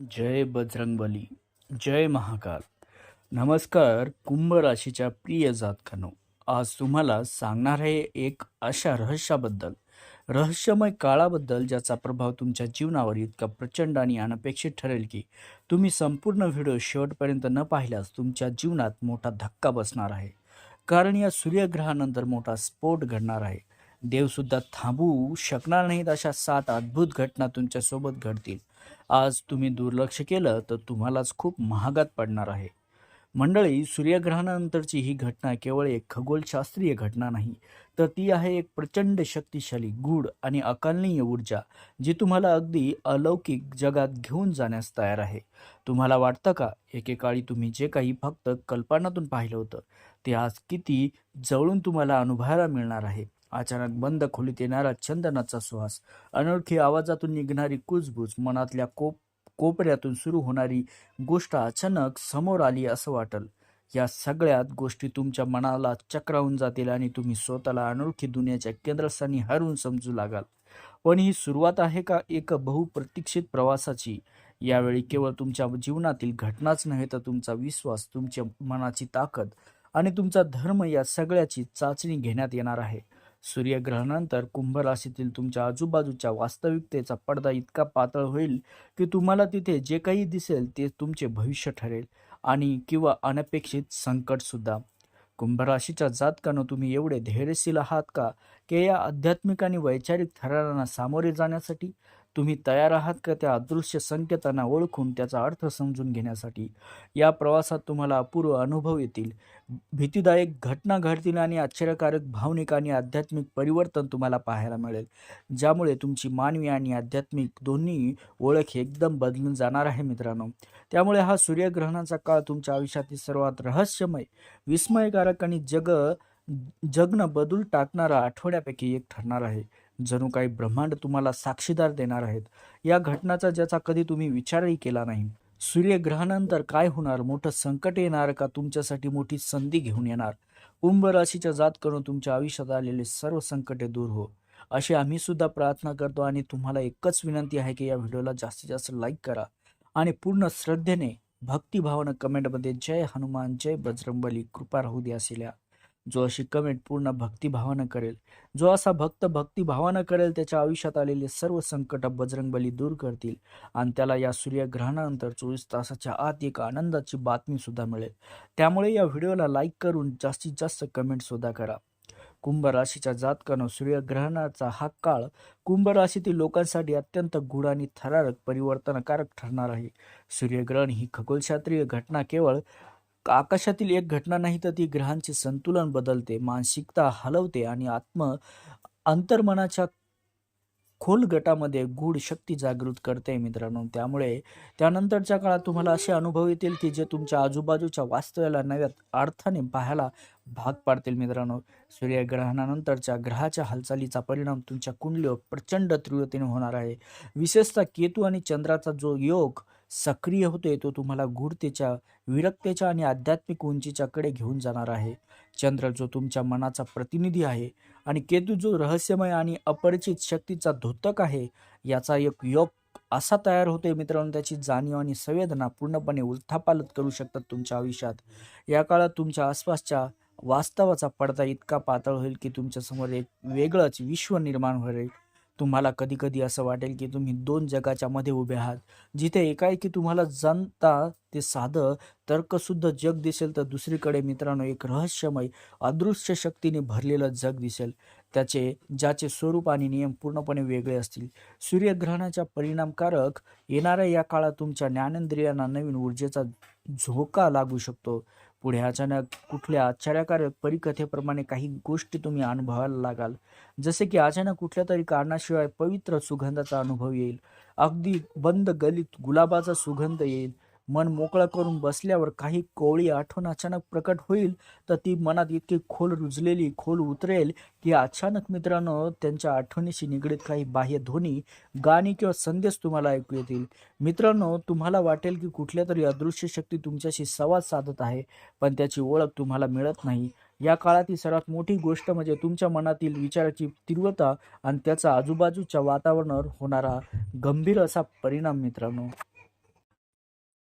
जय बजरंगबली जय महाकाल. नमस्कार कुंभ राशीच्या प्रिय जातकानो. आज तुम्हाला सांगणार आहे एक अशा रहस्याबद्दल. रहस्यमय काळाबद्दल ज्याचा प्रभाव तुमच्या जीवनावर इतका प्रचंड आणि अनपेक्षित ठरेल की तुम्ही संपूर्ण व्हिडिओ शेवटपर्यंत न पाहिल्यास तुमच्या जीवनात मोठा धक्का बसणार आहे. कारण या सूर्यग्रहानंतर मोठा स्फोट घडणार आहे. देवसुद्धा थांबवू शकणार नाहीत अशा सात अद्भुत घटना तुमच्यासोबत घडतील. आज तुम्ही दुर्लक्ष केलं तर तुम्हालाच खूप महागात पडणार आहे. मंडळी सूर्यग्रहणानंतरची ही घटना केवळ एक खगोलशास्त्रीय घटना नाही तर ती आहे एक प्रचंड शक्तिशाली गूढ आणि अकालनीय ऊर्जा जी तुम्हाला अगदी अलौकिक जगात घेऊन जाण्यास तयार आहे. तुम्हाला वाटतं का? एकेकाळी तुम्ही जे काही फक्त कल्पनातून पाहिलं होतं ते आज किती जवळून तुम्हाला अनुभवायला मिळणार आहे. अचानक बंद खोलीत येणारा चंदनाचा सुहास अनोळखी आवाजातून निघणारी कुजबूज मनातल्या कोप कोपऱ्यातून सुरू होणारी गोष्ट अचानक समोर आली असं वाटल. या सगळ्यात गोष्टी तुमच्या मनाला चक्रावून जातील आणि तुम्ही स्वतःला अनोळखी दुनियाच्या केंद्रस्थानी हरवून समजू लागाल. पण ही सुरुवात आहे का एक बहुप्रतीक्षित प्रवासाची? यावेळी केवळ तुमच्या जीवनातील घटनाच नव्हे तर तुमचा विश्वास तुमच्या मनाची ताकद आणि तुमचा धर्म या सगळ्याची चाचणी घेण्यात येणार आहे. सूर्यग्रहणानंतर कुंभ राशीतील तुमच्या आजूबाजूच्या वास्तविकतेचा पडदा इतका पातळ होईल की तुम्हाला तिथे जे काही दिसेल ते तुमचे भविष्य ठरेल आणि किंवा अनपेक्षित संकटसुद्धा कुंभ राशीच्या जातकानं तुम्ही एवढे धैर्यशील आहात का? की या आध्यात्मिक आणि वैचारिक थरारांना सामोरे जाण्यासाठी? तुम्ही तयार आहात का त्या अदृश्य संकेतांना ओळखून त्याचा अर्थ समजून घेण्यासाठी? या प्रवासात तुम्हाला अपूर्व अनुभव येतील. भीतीदायक घटना घडतील आणि आश्चर्यकारक भावनिक आणि आध्यात्मिक परिवर्तन तुम्हाला पाहायला मिळेल. ज्यामुळे तुमची मानवी आणि आध्यात्मिक दोन्ही ओळख एकदम बदलून जाणार आहे मित्रांनो. त्यामुळे हा सूर्यग्रहणाचा काळ तुमच्या आयुष्यातील सर्वात रहस्यमय विस्मयकारक आणि जग जगणं बदल टाकणारा आठवड्यापैकी एक ठरणार आहे. जणू काही ब्रह्मांड तुम्हाला साक्षीदार देणार आहेत. या घटनाचा ज्याचा कधी तुम्ही विचारही केला नाही. सूर्यग्रहणानंतर काय होणार? मोठं संकट येणार का? तुमच्यासाठी मोठी संधी घेऊन येणार. कुंभ राशीच्या जात करून तुमच्या आयुष्यात आलेले सर्व संकटे दूर हो. अशी आम्ही सुद्धा प्रार्थना करतो आणि तुम्हाला एकच विनंती आहे की या व्हिडिओला जास्तीत जास्त लाईक करा. आणि पूर्ण श्रद्धेने भक्तिभावानं कमेंटमध्ये जय हनुमान जय बजरंबली कृपा राहू द्या असेल्या जो अशी कमेंट पूर्ण भक्तिभावानं करेल जो असा भक्त भक्तिभावानं करेल त्याच्या आयुष्यात आलेले सर्व संकट बजरंगबली दूर करतील आणि त्याला या सूर्यग्रहणानंतर चोवीस तासाच्या आत एक आनंदाची बातमी सुद्धा मिळेल. त्यामुळे या व्हिडिओला लाईक करून जास्तीत जास्त कमेंट सुद्धा करा. कुंभ राशीच्या जातकानं सूर्यग्रहणाचा हा काळ कुंभ राशीतील लोकांसाठी अत्यंत गूढ आणि थरारक परिवर्तनकारक ठरणार आहे. सूर्यग्रहण ही खगोलशास्त्रीय घटना केवळ आकाशातील एक घटना नाही तर ती ग्रहांचे संतुलन बदलते मानसिकता हलवते आणि आत्म अंतर्मनाच्या खोल गटामध्ये गूढ शक्ती जागृत करते मित्रांनो. त्यामुळे त्यानंतरच्या काळात तुम्हाला असे अनुभव येतील की जे तुमच्या आजूबाजूच्या वास्तव्याला नव्या अर्थाने पाहायला भाग पाडतील मित्रांनो. सूर्यग्रहणानंतरच्या ग्रहाच्या हालचालीचा परिणाम तुमच्या कुंडलीवर प्रचंड तीव्रतेने होणार आहे. विशेषतः केतू आणि चंद्राचा जो योग सक्रिय होतोय तो तुम्हाला गूढतेच्या विरक्तेच्या आणि आध्यात्मिक उंचीच्याकडे घेऊन जाणार आहे. चंद्र जो तुमच्या मनाचा प्रतिनिधी आहे आणि केतू जो रहस्यमय आणि अपरिचित शक्तीचा धोतक आहे याचा एक योग असा तयार होतोय मित्रांनो त्याची जाणीव आणि संवेदना पूर्णपणे उलथापालत करू शकतात तुमच्या आयुष्यात. या काळात तुमच्या आसपासच्या वास्तवाचा पडदा इतका पातळ होईल की तुमच्यासमोर एक वेगळंच विश्व निर्माण होईल. तुम्हाला कधी कधी असं वाटेल की तुम्ही दोन जगाच्या मध्ये उभे आहात. जिथे एकाएकी तुम्हाला जाणता ते साधं तर्कसुद्ध जग दिसेल तर दुसरीकडे मित्रांनो एक रहस्यमय अदृश्य शक्तीने भरलेलं जग दिसेल. त्याचे ज्याचे स्वरूप आणि नियम पूर्णपणे वेगळे असतील. सूर्यग्रहणाच्या परिणामकारक येणाऱ्या या काळात तुमच्या ज्ञानेंद्रियांना नवीन ऊर्जेचा झोका लागू शकतो. पुढे अचानक कुठल्या आश्चर्यकारक परिकथेप्रमाणे काही गोष्टी तुम्ही अनुभवायला लागाल. जसे की अचानक कुठल्या तरी कारणाशिवाय पवित्र सुगंधाचा अनुभव येईल. अगदी बंद गलीत गुलाबाचा सुगंध येईल. मन मोकळं करून बसल्यावर काही कोवळी आठवण अचानक प्रकट होईल तर ती मनात इतकी खोल रुजलेली खोल उतरेल की अचानक मित्रांनो त्यांच्या आठवणीशी निगडीत काही बाह्य ध्वनी गाणी किंवा संदेश तुम्हाला ऐकू येतील. मित्रांनो तुम्हाला वाटेल की कुठल्या तरी अदृश्य शक्ती तुमच्याशी संवाद साधत आहे पण त्याची ओळख तुम्हाला मिळत नाही. या काळातील सर्वात मोठी गोष्ट म्हणजे तुमच्या मनातील विचाराची तीव्रता आणि त्याचा आजूबाजूच्या वातावरणावर होणारा गंभीर असा परिणाम मित्रांनो.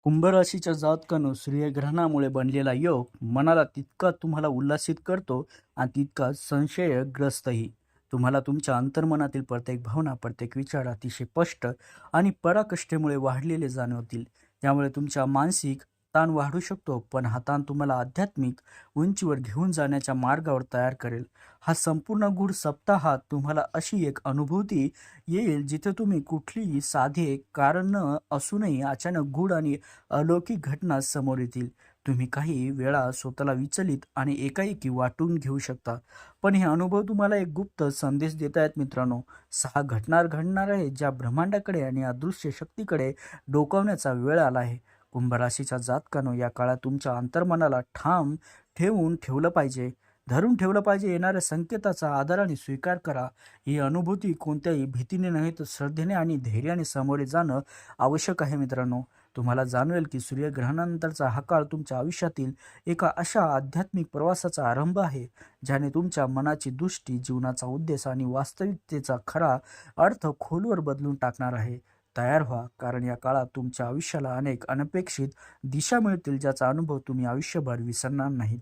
कुंभराशीच्या जातकानं सूर्यग्रहणामुळे बनलेला योग मनाला तितका तुम्हाला उल्हासित करतो आणि तितका संशयग्रस्तही. तुम्हाला तुमच्या अंतर्मनातील प्रत्येक भावना प्रत्येक विचार अतिशय स्पष्ट आणि पराकष्टेमुळे वाढलेले जाणवतील. त्यामुळे तुमच्या मानसिक ताण वाढू शकतो पण हा ताण तुम्हाला आध्यात्मिक उंचीवर घेऊन जाण्याच्या मार्गावर तयार करेल. हा संपूर्ण गूढ सप्ताहात तुम्हाला अशी एक अनुभूती येईल जिथे तुम्ही कुठलीही साधे कारण न असूनही अचानक गूढ आणि अलौकिक घटना समोर येतील. तुम्ही काही वेळा स्वतःला विचलित आणि एकाएकी वाटून घेऊ शकता. पण हे अनुभव तुम्हाला एक गुप्त संदेश देत आहेत मित्रांनो. सहा घटना घडणार आहे ज्या ब्रह्मांडाकडे आणि अदृश्य शक्तीकडे डोकावण्याचा वेळ आला आहे. कुंभराशीच्या जातकानो या काळात तुमच्या अंतर्मनाला ठाम ठेवून ठेवलं पाहिजे. धरून ठेवलं पाहिजे येणाऱ्या संकेताचा आदराने स्वीकार करा. ही अनुभूती कोणत्याही भीतीने नाही तर श्रद्धेने आणि धैर्याने सामोरे जाणं आवश्यक आहे मित्रांनो. तुम्हाला जाणवेल की सूर्यग्रहणानंतरचा हा काळ तुमच्या आयुष्यातील एका अशा आध्यात्मिक प्रवासाचा आरंभ आहे ज्याने तुमच्या मनाची दृष्टी जीवनाचा उद्देश आणि वास्तविकतेचा खरा अर्थ खोलवर बदलून टाकणार आहे. तयार व्हा कारण या काळात तुमच्या आयुष्याला अनेक अनपेक्षित दिशा मिळतील ज्याचा अनुभव तुम्ही आयुष्यभर विसरणार नाही.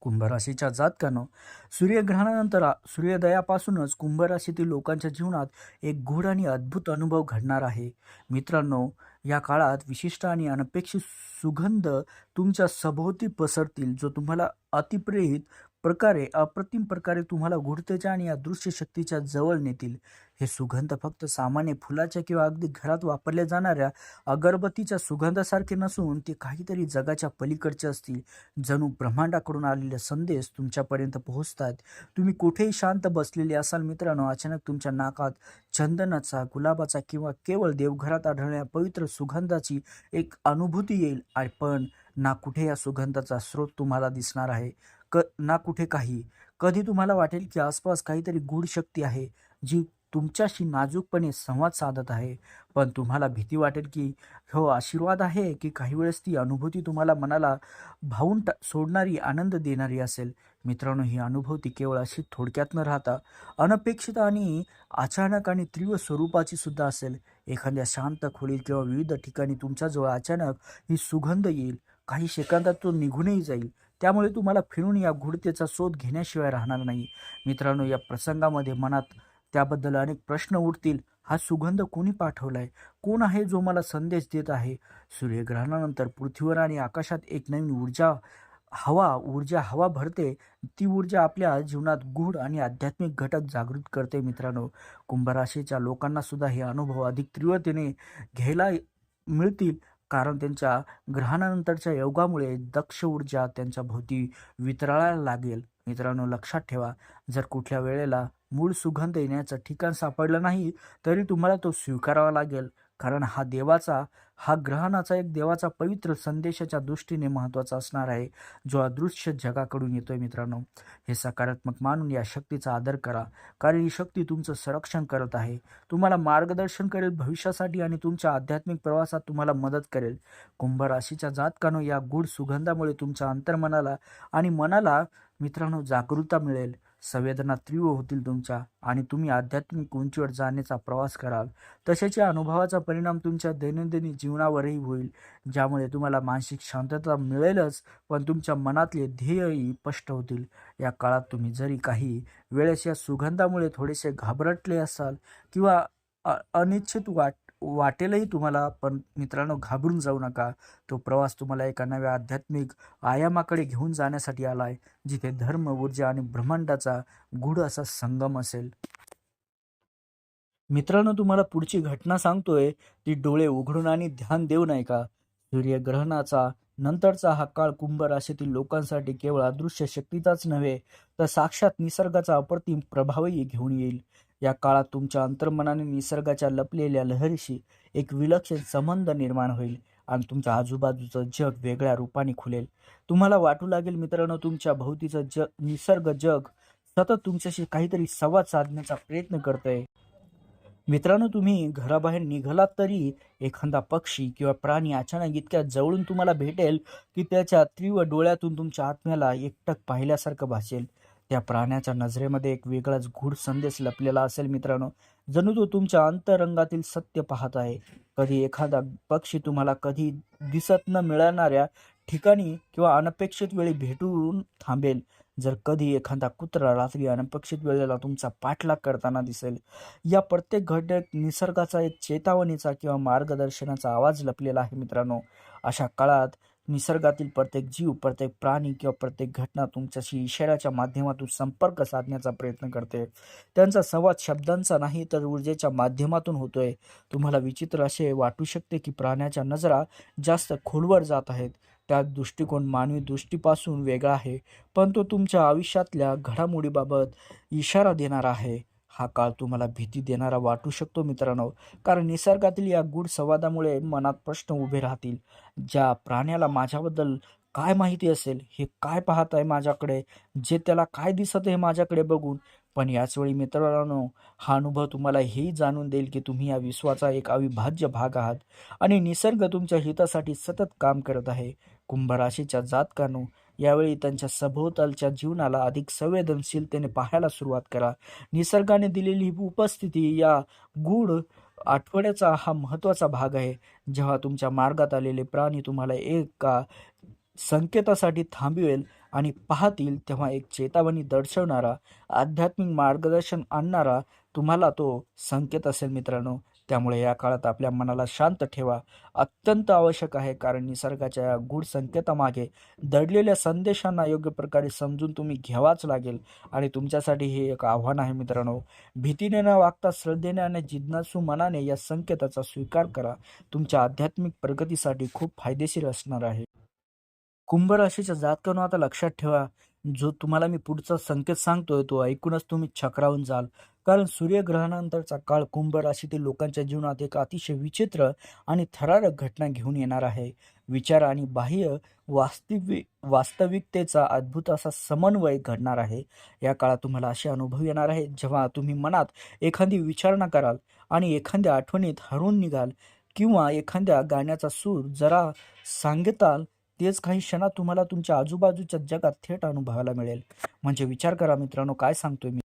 कुंभराशीच्या जातकानं सूर्यग्रहणानंतर सूर्योदयापासूनच कुंभराशीतील लोकांच्या जीवनात एक गूढ आणि अद्भुत अनुभव घडणार आहे. मित्रांनो या काळात विशिष्ट आणि अनपेक्षित सुगंध तुमच्या सभोवती पसरतील जो तुम्हाला अतिप्रेरित प्रकारे अप्रतिम प्रकारे तुम्हाला घुडतेच्या आणि अदृश्य शक्तीच्या जवळ नेतील. हे सुगंध फक्त सामान्य फुलाच्या किंवा अगदी घरात वापरल्या जाणाऱ्या अगरबत्तीच्या सुगंधासारखे नसून ते काहीतरी जगाच्या पलीकडचे असतील. जणू ब्रह्मांडाकडून आलेले संदेश तुमच्यापर्यंत पोहोचतात. तुम्ही कुठेही शांत बसलेले असाल मित्रांनो अचानक तुमच्या नाकात चंदनाचा गुलाबाचा किंवा केवळ देवघरात आढळणाऱ्या पवित्र सुगंधाची एक अनुभूती येईल. आणि पण ना कुठे या सुगंधाचा स्रोत तुम्हाला दिसणार आहे? क ना कुठे काही? कधी तुम्हाला वाटेल की आसपास काहीतरी गूढ शक्ती आहे जी तुमच्याशी नाजूकपणे संवाद साधत आहे. पण तुम्हाला भीती वाटेल की हो आशीर्वाद आहे की काही वेळेस ती अनुभूती तुम्हाला मनाला भावून टा सोडणारी आनंद देणारी असेल. मित्रांनो ही अनुभूती केवळ अशी थोडक्यात न राहता अनपेक्षित आणि अचानक आणि तीव्र स्वरूपाची सुद्धा असेल. एखाद्या शांत खोलीत किंवा विविध ठिकाणी तुमच्याजवळ अचानक ही सुगंध येईल. काही सेकंदात तो निघूनही जाईल. त्यामुळे तुम्हाला फिरून या घुडतेचा शोध घेण्याशिवाय राहणार नाही. मित्रांनो या प्रसंगामध्ये मनात त्याबद्दल अनेक प्रश्न उठतील हा सुगंध कोणी पाठवलाय? कोण आहे जो मला संदेश देत आहे? सूर्यग्रहणानंतर पृथ्वीवर आणि आकाशात एक नवीन ऊर्जा हवा ऊर्जा हवा भरते. ती ऊर्जा आपल्या जीवनात गूढ आणि आध्यात्मिक घटक जागृत करते मित्रांनो. कुंभराशीच्या लोकांना सुद्धा हे अनुभव अधिक तीव्रतेने घ्यायला मिळतील कारण त्यांच्या ग्रहणानंतरच्या योगामुळे दक्ष ऊर्जा त्यांच्या भोवती वितराळायला लागेल. मित्रांनो लक्षात ठेवा जर कुठल्या वेळेला मूळ सुगंध येण्याचं ठिकाण सापडलं नाही तरी तुम्हाला तो स्वीकारावा लागेल. कारण हा देवाचा हा ग्रहणाचा एक देवाचा पवित्र संदेशाच्या दृष्टीने महत्त्वाचा असणार आहे जो अदृश्य जगाकडून येतोय मित्रांनो. हे सकारात्मक मानून या शक्तीचा आदर करा कारण ही शक्ती तुमचं संरक्षण करत आहे. तुम्हाला मार्गदर्शन करेल भविष्यासाठी आणि तुमच्या आध्यात्मिक प्रवासात तुम्हाला मदत करेल. कुंभ राशीच्या जातकानो या गूढ सुगंधामुळे तुमच्या अंतर्मनाला आणि मनाला मित्रांनो जागरूकता मिळेल. संवेदना तीव्र होतील तुमच्या आणि तुम्ही आध्यात्मिक उंचीवर जाण्याचा प्रवास कराल. तसेच या अनुभवाचा परिणाम तुमच्या दैनंदिन जीवनावरही होईल ज्यामुळे तुम्हाला मानसिक शांतता मिळेलच पण तुमच्या मनातले ध्येयही स्पष्ट होतील. या काळात तुम्ही जरी काही वेळेस या सुगंधामुळे थोडेसे घाबरटले असाल किंवा अनिश्चित वाट वाटेलही तुम्हाला पण मित्रांनो घाबरून जाऊ नका. तो प्रवास तुम्हाला एका नव्या आध्यात्मिक आयामाकडे घेऊन जाण्यासाठी आला आहे जिथे धर्म ऊर्जा आणि ब्रह्मांडाचा गुढ असा संगम असेल. मित्रांनो तुम्हाला पुढची घटना सांगतोय ती डोळे उघडून आणि ध्यान देऊ नये का सूर्यग्रहणाचा नंतरचा हा काळ कुंभ राशीतील लोकांसाठी केवळ अदृश्य शक्तीचाच नव्हे तर साक्षात निसर्गाचा अप्रतिम प्रभावही घेऊन येईल. या काळात तुमच्या अंतर्मनाने निसर्गाच्या लपलेल्या लहरीशी एक विलक्षण संबंध निर्माण होईल आणि तुमच्या आजूबाजूचं जग वेगळ्या रूपाने खुलेल. तुम्हाला वाटू लागेल मित्रांनो तुमच्या भोवतीचं जग निसर्ग जग सतत तुमच्याशी काहीतरी संवाद साधण्याचा प्रयत्न करतंय. मित्रांनो तुम्ही घराबाहेर निघालात तरी एखादा पक्षी किंवा प्राणी अचानक इतक्या जवळून तुम्हाला भेटेल की त्याच्या तीव्र डोळ्यातून तुमच्या आत्म्याला एकटक पाहिल्यासारखं भासेल. त्या प्राण्याच्या नजरेमध्ये एक वेगळाच गूढ संदेश लपलेला असेल मित्रांनो. जणू तो तुमच्या अंतरंगातील सत्य पाहत आहे. कधी एखादा पक्षी तुम्हाला कधी दिसत न मिळणाऱ्या ठिकाणी किंवा अनपेक्षित वेळी भेटून थांबेल. जर कधी एखादा कुत्रा रात्री अनपेक्षित वेळेला तुमचा पाठलाग करताना दिसेल. या प्रत्येक घटनेत निसर्गाचा एक चेतावणीचा किंवा मार्गदर्शनाचा आवाज लपलेला आहे मित्रांनो. अशा काळात निसर्गातील प्रत्येक जीव प्रत्येक प्राणी किंवा प्रत्येक घटना तुमच्याशी इशाऱ्याच्या माध्यमातून संपर्क साधण्याचा प्रयत्न करते. त्यांचा संवाद शब्दांचा नाही तर ऊर्जेच्या माध्यमातून होतोय. तुम्हाला विचित्र असे वाटू शकते की प्राण्याच्या नजरा जास्त खोलवर जात आहेत. त्या दृष्टिकोन मानवी दृष्टीपासून वेगळा आहे पण तो तुमच्या आयुष्यातल्या घडामोडीबाबत इशारा देणारा आहे. हा काळ तुम्हाला भीती देणारा वाटू शकतो मित्रांनो. कारण निसर्गातील या गूढ संवादामुळे मनात प्रश्न उभे राहतील. ज्या प्राण्याला माझ्याबद्दल काय माहिती असेल हे काय पाहत आहे माझ्याकडे? जे त्याला काय दिसत आहे माझ्याकडे बघून. पण याचवेळी मित्रांनो हा अनुभव तुम्हाला हेही जाणून देईल की तुम्ही या विश्वाचा एक अविभाज्य भाग आहात. आणि निसर्ग तुमच्या हितासाठी सतत काम करत आहे. कुंभ राशीच्या जातकानो यावेळी त्यांच्या सभोवतालच्या जीवनाला अधिक संवेदनशीलतेने पाहायला सुरुवात करा. निसर्गाने दिलेली ही उपस्थिती या गूढ आठवड्याचा हा महत्त्वाचा भाग आहे. जेव्हा तुमच्या मार्गात आलेले प्राणी तुम्हाला एका संकेतासाठी थांबवेल आणि पाहतील तेव्हा एक चेतावणी दर्शवणारा आध्यात्मिक मार्गदर्शन आणणारा तुम्हाला तो संकेत असेल मित्रांनो. त्यामुळे या काळात आपल्या मनाला शांत ठेवा. अत्यंत आवश्यक आहे कारण निसर्गाच्या या गूढ संकेतामागे दडलेल्या संदेशांना योग्य प्रकारे समजून तुम्ही घ्यावाच लागेल. आणि तुमच्यासाठी हे एक आव्हान आहे मित्रांनो. भीतीने न वागता श्रद्धेने आणि जिज्ञासू मनाने या संकेताचा स्वीकार करा. तुमच्या आध्यात्मिक प्रगतीसाठी खूप फायदेशीर असणार आहे. कुंभ राशीच्या जातकांना आता लक्षात ठेवा. जो तुम्हाला मी पुढचा संकेत सांगतोय तो ऐकूनच तुम्ही छकरावून जाल. कारण सूर्यग्रहणानंतरचा काळ कुंभ राशीतील लोकांच्या जीवनात एक अतिशय विचित्र आणि थरारक घटना घेऊन येणार आहे. विचार आणि बाह्य वास्तविक वास्तविकतेचा अद्भुत असा समन्वय घडणार आहे. या काळात तुम्हाला असे अनुभव येणार आहे जेव्हा तुम्ही मनात एखादी विचारणा कराल आणि एखाद्या आठवणीत हरून निघाल किंवा एखाद्या गाण्याचा सूर जरा सांगताल तेच काही क्षणात तुम्हाला तुमच्या आजूबाजूच्या जगात थेट अनुभवायला मिळेल. म्हणजे विचार करा मित्रांनो काय सांगतोय मी?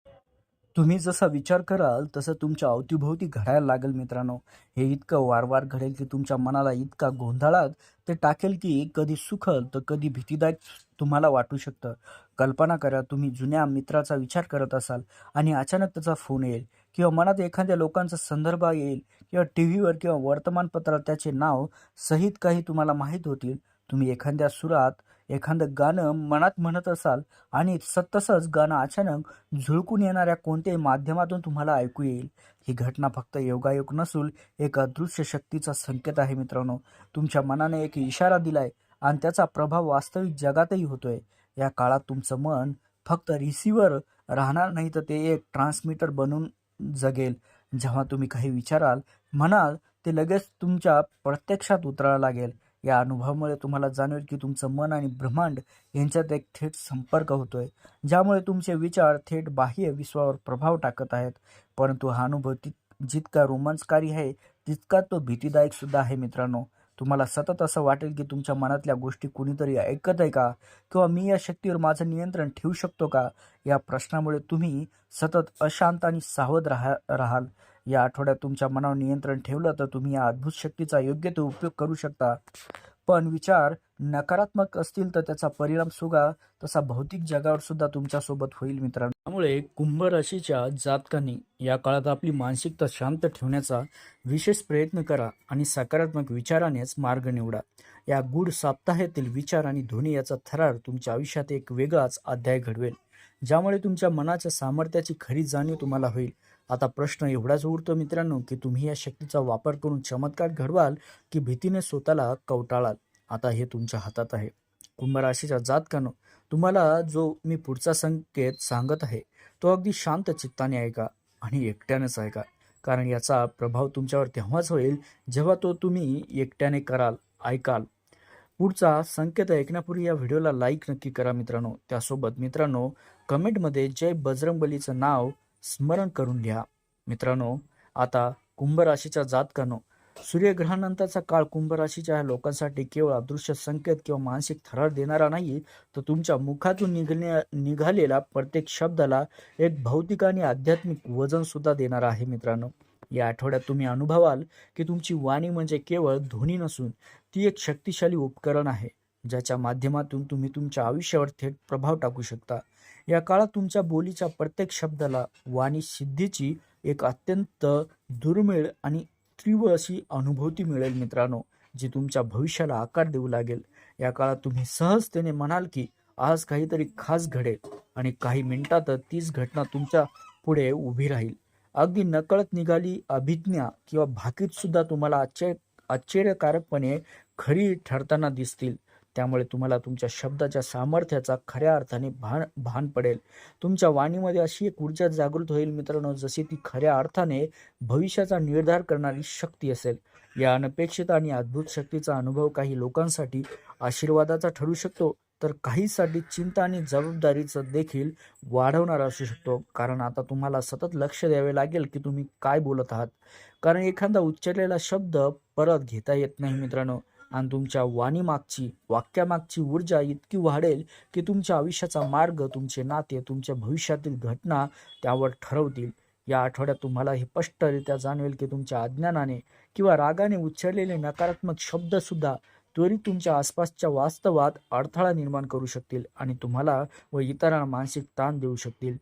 तुम्ही जसा विचार कराल तसं तुमच्या अवतीभोवती घडायला लागेल मित्रांनो. हे इतकं वारंवार घडेल की तुमच्या मनाला इतका गोंधळात ते टाकेल की कधी सुखल तर कधी भीतीदायक तुम्हाला वाटू शकतं. कल्पना करा तुम्ही जुन्या मित्राचा विचार करत असाल आणि अचानक त्याचा फोन येईल किंवा मनात एखाद्या लोकांचा संदर्भ येईल किंवा टी व्हीवर किंवा वर्तमानपत्रात त्याचे नाव सहित काही तुम्हाला माहीत होतील. तुम्ही एखाद्या सुरात एखादं गाणं मनात म्हणत असाल आणि तसंच गाणं अचानक झुळकून येणाऱ्या कोणत्याही माध्यमातून तुम्हाला ऐकू येईल. ही घटना फक्त योगायोग नसून एक अदृश्य शक्तीचा संकेत आहे मित्रांनो. तुमच्या मनाने एक इशारा दिलाय आणि त्याचा प्रभाव वास्तविक जगातही होतोय. या काळात तुमचं मन फक्त रिसिव्हर राहणार नाही तर ते एक ट्रान्समीटर बनून जगेल. जेव्हा तुम्ही काही विचाराल म्हणाल ते लगेच तुमच्या प्रत्यक्षात उतरायला लागेल. या अनुभवामुळे तुम्हाला जाणवेल की तुमचं मन आणि ब्रह्मांड यांच्यात एक थेट संपर्क होतो आहे ज्यामुळे तुमचे विचार थेट बाह्य विश्वावर प्रभाव टाकत आहेत. परंतु हा अनुभव तित जितका रोमांचकारी आहे तितका तो भीतीदायक सुद्धा आहे मित्रांनो. तुम्हाला सतत असं वाटेल की तुमच्या मनातल्या गोष्टी कुणीतरी ऐकत आहे का? किंवा मी या शक्तीवर माझं नियंत्रण ठेवू शकतो का? या प्रश्नामुळे तुम्ही सतत अशांत आणि सावध राहा राहाल. या आठवड्यात तुमच्या मनावर नियंत्रण ठेवलं तर तुम्ही या अद्भुत शक्तीचा योग्य तो उपयोग करू शकता. पण विचार नकारात्मक असतील तर त्याचा परिणाम सुगा तसा भौतिक जगावर सुद्धा तुमच्यासोबत होईल मित्रांनो. त्यामुळे कुंभ राशीच्या जातकांनी या काळात आपली मानसिकता शांत ठेवण्याचा विशेष प्रयत्न करा आणि सकारात्मक विचारानेच मार्ग निवडा. या गूढ साप्ताहातील विचार आणि ध्वनी याचा थरार तुमच्या आयुष्यात एक वेगळाच अध्याय घडवेल ज्यामुळे तुमच्या मनाच्या सामर्थ्याची खरी जाणीव तुम्हाला होईल. आता प्रश्न एवढाच उरतो मित्रांनो की तुम्ही या शक्तीचा वापर करून चमत्कार घडवाल की भीतीने स्वतःला कवटाळाल. आता हे तुमच्या हातात आहे. कुंभ राशीच्या जातकानं तुम्हाला जो मी पुढचा संकेत सांगत आहे तो अगदी शांत चित्ताने ऐका आणि एकट्यानेच ऐका. कारण याचा प्रभाव तुमच्यावर तेव्हाच होईल जेव्हा तो तुम्ही एकट्याने कराल ऐकाल. पुढचा संकेत ऐकण्यापूर्वी या व्हिडिओला लाईक नक्की करा मित्रांनो. त्यासोबत मित्रांनो कमेंटमध्ये जय बजरंगबलीचं नाव स्मरण करून लिहा. मित्रांनो आता कुंभ राशीच्या जातकानो सूर्यग्रहणानंतरचा काळ कुंभ राशीच्या ह्या लोकांसाठी केवळ अदृश्य संकेत किंवा मानसिक थरार देणारा नाही तर तुमच्या मुखातून निघण्या निघालेला प्रत्येक शब्दाला एक भौतिक आणि आध्यात्मिक वजन सुद्धा देणारा आहे मित्रांनो. या आठवड्यात तुम्ही अनुभवाल की तुमची वाणी म्हणजे केवळ ध्वनी नसून ती एक शक्तिशाली उपकरण आहे ज्याच्या माध्यमातून तुम्ही तुमच्या आयुष्यावर थेट प्रभाव टाकू शकता. या काळात तुमच्या बोलीच्या प्रत्येक शब्दाला वाणी सिद्धीची एक अत्यंत दुर्मिळ आणि तीव्र अशी अनुभूती मिळेल मित्रांनो जी तुमच्या भविष्याला आकार देऊ लागेल. या काळात तुम्ही सहजतेने म्हणाल की आज काहीतरी खास घडेल आणि काही मिनिटातच तीच घटना तुमच्यापुढे उभी राहील. अगदी नकळत निघाली अभिज्ञा किंवा भाकीत सुद्धा तुम्हाला आश्चर्य आश्चर्यकारकपणे खरी ठरताना दिसतील. त्यामुळे तुम्हाला तुमच्या शब्दाच्या सामर्थ्याचा खऱ्या अर्थाने भान भान पडेल. तुमच्या वाणीमध्ये अशी एक ऊर्जा जागृत होईल मित्रांनो जशी ती खऱ्या अर्थाने भविष्याचा निर्धार करणारी शक्ती असेल. या अनपेक्षित आणि अद्भुत शक्तीचा अनुभव काही लोकांसाठी आशीर्वादाचा ठरू शकतो तर काहीसाठी चिंता आणि जबाबदारीचं देखील वाढवणारा असू शकतो. कारण आता तुम्हाला सतत लक्ष द्यावे लागेल की तुम्ही काय बोलत आहात. कारण एखादा उच्चारलेला शब्द परत घेता येत नाही मित्रांनो. आणि तुमच्या वाणीमागची वाक्यामागची ऊर्जा इतकी वाढेल की तुमच्या आयुष्याचा मार्ग तुमचे नाते तुमच्या भविष्यातील घटना त्यावर ठरवतील. या आठवड्यात तुम्हाला हे स्पष्टरित्या जाणवेल की तुमच्या अज्ञानाने किंवा रागाने उच्चारलेले नकारात्मक शब्दसुद्धा त्वरित तुमच्या आसपासच्या वास्तवात अडथळा निर्माण करू शकतील आणि तुम्हाला व इतरांना मानसिक ताण देऊ शकतील.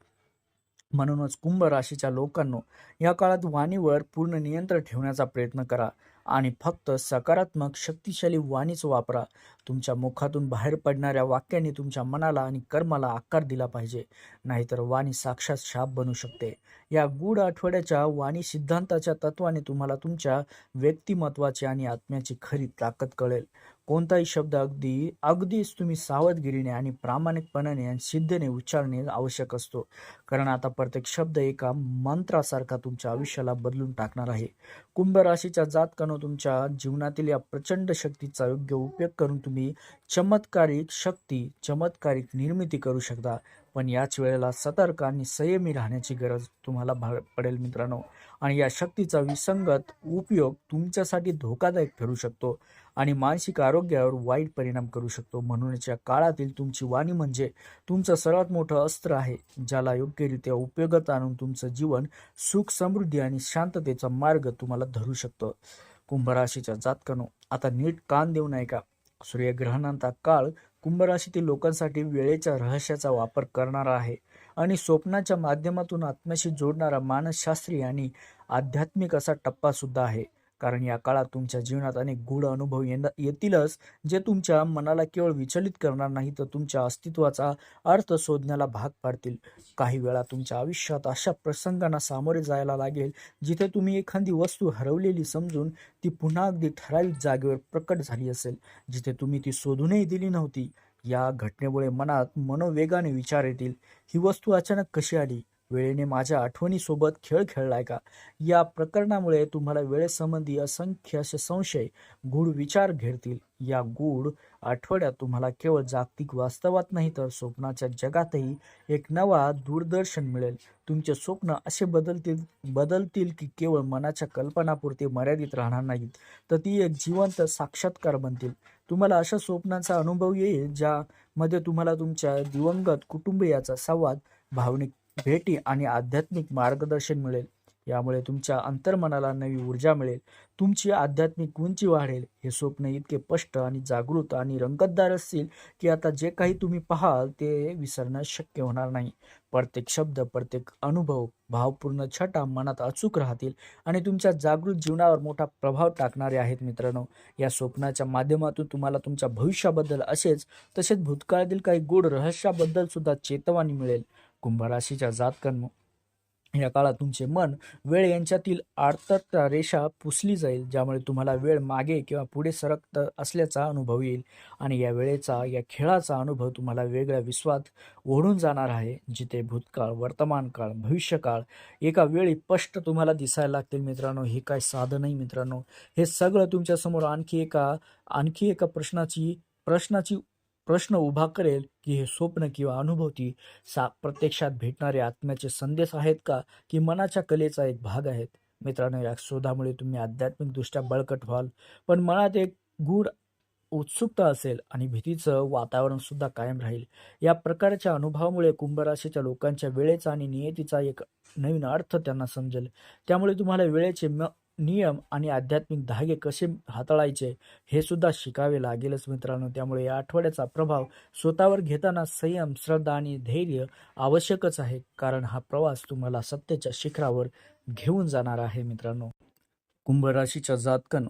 म्हणूनच कुंभ राशीच्या लोकांनो या काळात वाणीवर पूर्ण नियंत्रण ठेवण्याचा प्रयत्न करा. आणि फक्त सकारात्मक शक्तिशाली वाणीच वापरा. तुमच्या मुखातून बाहेर पडणाऱ्या वाक्याने तुमच्या मनाला आणि कर्माला आकार दिला पाहिजे. नाहीतर वाणी साक्षात शाप बनू शकते. या गूढ आठवड्याच्या वाणी सिद्धांताच्या तत्वाने तुम्हाला तुमच्या व्यक्तिमत्वाची आणि आत्म्याची खरी ताकद कळेल. कोणताही शब्द अगदी अगदीच तुम्ही सावधगिरीने आणि प्रामाणिकपणाने आणि सिद्धेने उच्चारणे आवश्यक असतो. कारण आता प्रत्येक शब्द एका मंत्रासारखा तुमच्या आयुष्याला बदलून टाकणार आहे. कुंभ राशीच्या जातकानं तुमच्या जीवनातील या प्रचंड शक्तीचा योग्य उपयोग करून तुम्ही चमत्कारिक शक्ती चमत्कारिक निर्मिती करू शकता. पण याच वेळेला सतर्क आणि संयमी राहण्याची गरज तुम्हाला भा पडेल मित्रांनो. आणि या शक्तीचा विसंगत उपयोग तुमच्यासाठी धोकादायक ठरू शकतो. आणि मानसिक आरोग्यावर वाईट परिणाम करू शकतो. म्हणूनच या काळातील तुमची वाणी म्हणजे तुमचं सर्वात मोठं अस्त्र आहे ज्याला योग्यरित्या उपयोगात आणून तुमचं जीवन सुख समृद्धी आणि शांततेचा मार्ग तुम्हाला धरू शकतो. कुंभराशीच्या जातकानो आता नीट कान देऊ नये का सूर्यग्रहणांचा काळ कुंभराशीतील लोकांसाठी वेळेच्या रहस्याचा वापर करणारा आहे आणि स्वप्नाच्या माध्यमातून आत्म्याशी जोडणारा मानसशास्त्री आणि आध्यात्मिक असा टप्पा सुद्धा आहे. कारण या काळात तुमच्या जीवनात अनेक गूढ अनुभव येतीलच. जे तुमच्या मनाला केवळ विचलित करणार नाही तर तुमच्या अस्तित्वाचा अर्थ शोधण्याला भाग पाडतील. काही वेळा तुमच्या आयुष्यात अशा प्रसंगांना सामोरे जायला लागेल जिथे तुम्ही एखादी वस्तू हरवलेली समजून ती पुन्हा अगदी ठराविक जागेवर प्रकट झाली असेल जिथे तुम्ही ती शोधूनही दिली नव्हती. या घटनेमुळे मनात मनोवेगाने विचार येतील. ही वस्तू अचानक कशी आली? वेळेने माझ्या आठवणीसोबत खेळ खेळलाय का? या प्रकरणामुळे तुम्हाला वेळेसंबंधी असंख्य असे संशय गूढ विचार घेरतील. या गूढ आठवड्यात तुम्हाला केवळ जागतिक वास्तवात नाही तर स्वप्नाच्या जगातही एक नवा दूरदर्शन मिळेल. तुमचे स्वप्न असे बदलतील बदलतील की केवळ मनाच्या कल्पनापुरते मर्यादित राहणार नाहीत तर ती एक जिवंत साक्षात्कार बनतील. तुम्हाला अशा स्वप्नांचा अनुभव येईल ज्यामध्ये तुम्हाला तुमच्या दिवंगत कुटुंबियाचा संवाद भावनिक भेटी आणि आध्यात्मिक मार्गदर्शन मिळेल. यामुळे तुमच्या अंतर्मनाला नवी ऊर्जा मिळेल. तुमची आध्यात्मिक उंची वाढेल. हे स्वप्न इतके स्पष्ट आणि जागृत आणि रंगतदार असतील की आता जे काही तुम्ही पाहाल ते विसरणं शक्य होणार नाही. प्रत्येक शब्द प्रत्येक अनुभव भावपूर्ण छटा मनात अचूक राहतील आणि तुमच्या जागृत जीवनावर मोठा प्रभाव टाकणारे आहेत मित्रांनो. या स्वप्नाच्या माध्यमातून तुम्हाला तुमच्या भविष्याबद्दल असेच तसेच भूतकाळातील काही गोड रहस्याबद्दल सुद्धा चेतवानी मिळेल. कुंभराशीच्या जातकांनो या काळात तुमचे मन वेळ यांच्यातील आर्तता रेषा पुसली जाईल ज्यामुळे तुम्हाला वेळ मागे किंवा पुढे सरकत असल्याचा अनुभव येईल. आणि या वेळेचा या खेळाचा अनुभव तुम्हाला वेगळ्या विश्वात ओढून जाणार आहे जिथे भूतकाळ वर्तमान काळ भविष्यकाळ एका वेळी स्पष्ट तुम्हाला दिसायला लागतील. मित्रांनो हे काय साधं नाही मित्रांनो? हे सगळं तुमच्यासमोर आणखी एका आणखी एका प्रश्नाची प्रश्नाची प्रश्न उभा करेल की हे स्वप्न किंवा अनुभूती सा प्रत्यक्षात भेटणारे आत्म्याचे संदेश आहेत का? की मनाच्या कलेचा एक भाग आहेत? मित्रांनो या शोधामुळे तुम्ही आध्यात्मिकदृष्ट्या बळकट व्हाल. पण मनात एक गूढ उत्सुकता असेल आणि भीतीचं वातावरण सुद्धा कायम राहील. या प्रकारच्या अनुभवामुळे कुंभराशीच्या लोकांच्या वेळेचा आणि नियतीचा एक नवीन अर्थ त्यांना समजेल. त्यामुळे तुम्हाला वेळेचे म नियम आणि आध्यात्मिक धागे कसे हाताळायचे हे सुद्धा शिकावे लागेलच मित्रांनो. त्यामुळे या आठवड्याचा प्रभाव स्वतःवर घेताना संयम श्रद्धा आणि धैर्य आवश्यकच आहे. कारण हा प्रवास तुम्हाला सत्तेच्या शिखरावर घेऊन जाणार आहे मित्रांनो. कुंभ राशीच्या जातकानो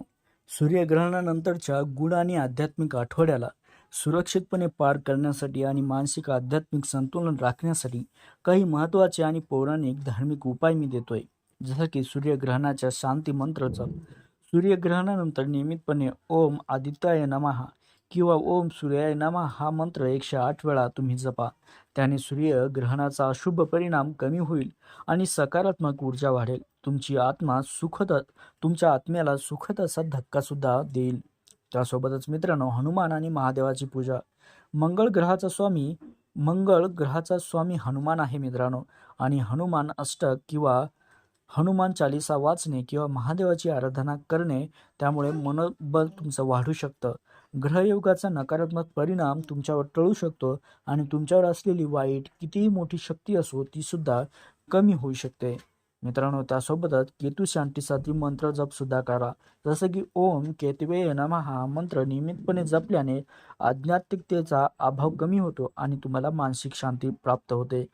सूर्यग्रहणानंतरच्या गुण आणि आध्यात्मिक आठवड्याला सुरक्षितपणे पार करण्यासाठी आणि मानसिक आध्यात्मिक संतुलन राखण्यासाठी काही महत्त्वाचे आणि पौराणिक धार्मिक उपाय मी देतोय. जसं की सूर्यग्रहणाच्या शांती मंत्राचा. सूर्यग्रहणानंतर नियमितपणे ओम आदित्याय नमः किंवा ओम सूर्याय नमः हा मंत्र एकशे आठ वेळा तुम्ही जपा. त्याने सूर्यग्रहणाचा अशुभ परिणाम कमी होईल आणि सकारात्मक ऊर्जा वाढेल. तुमची आत्मा सुखद तुमच्या आत्म्याला सुखद असा धक्कासुद्धा देईल. त्यासोबतच मित्रांनो हनुमान आणि महादेवाची पूजा. मंगळ ग्रहाचा स्वामी मंगळ ग्रहाचा स्वामी हनुमान आहे मित्रांनो. आणि हनुमान अष्टक किंवा हनुमान चालिसा वाचणे किंवा महादेवाची आराधना करणे त्यामुळे मनोबल तुमचं वाढू शकतं. ग्रहयोगाचा नकारात्मक परिणाम तुमच्यावर टळू शकतो आणि तुमच्यावर असलेली वाईट कितीही मोठी शक्ती असो ती सुद्धा कमी होऊ शकते. मित्रांनो त्यासोबतच केतू शांतीसाठी मंत्र जप सुद्धा करा. जसं की ओम केतवे नमः हा मंत्र नियमितपणे जपल्याने आध्यात्मिकतेचा अभाव कमी होतो आणि तुम्हाला मानसिक शांती प्राप्त होते.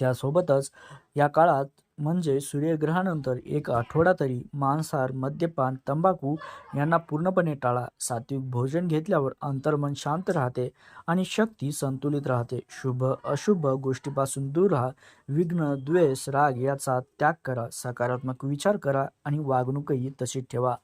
त्यासोबतच या काळात म्हणजे सूर्यग्रहानंतर एक आठवडा तरी मांसाहार मद्यपान तंबाखू यांना पूर्णपणे टाळा. सात्विक भोजन घेतल्यावर अंतर्मन शांत राहते आणि शक्ती संतुलित राहते. शुभ अशुभ गोष्टीपासून दूर राहा. विघ्न द्वेष राग याचा त्याग करा सकारात्मक विचार करा आणि वागणूकही तशी ठेवा.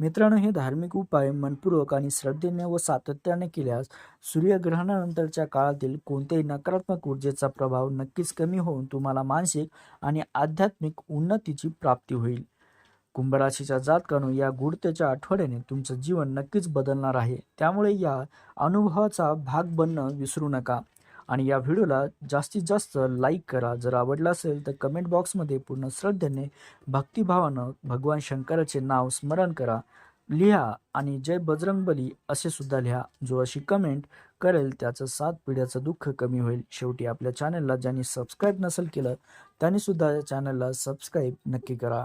मित्रांनो हे धार्मिक उपाय मनपूर्वक आणि श्रद्धेने व सातत्याने केल्यास सूर्यग्रहणानंतरच्या काळातील कोणत्याही नकारात्मक ऊर्जेचा प्रभाव नक्कीच कमी होऊन तुम्हाला मानसिक आणि आध्यात्मिक उन्नतीची प्राप्ती होईल. कुंभराशीच्या जातकानो या गुढतेच्या आठवड्याने तुमचं जीवन नक्कीच बदलणार आहे. त्यामुळे या अनुभवाचा भाग बनणं विसरू नका. आणि या व्हिडिओला जास्तीत जास्त लाईक करा. जर आवडला असेल तर कमेंट बॉक्समध्ये पूर्ण श्रद्धेने भक्तिभावानं भगवान शंकराचे नाव स्मरण करा. लिहा आणि जय बजरंगबली असे सुद्धा लिहा. जो अशी कमेंट करेल त्याचं सात पिढ्याचं दुःख कमी होईल. शेवटी आपल्या चॅनलला ज्यांनी सबस्क्राईब नसेल केलं त्यांनी सुद्धा या चॅनलला सबस्क्राईब नक्की करा.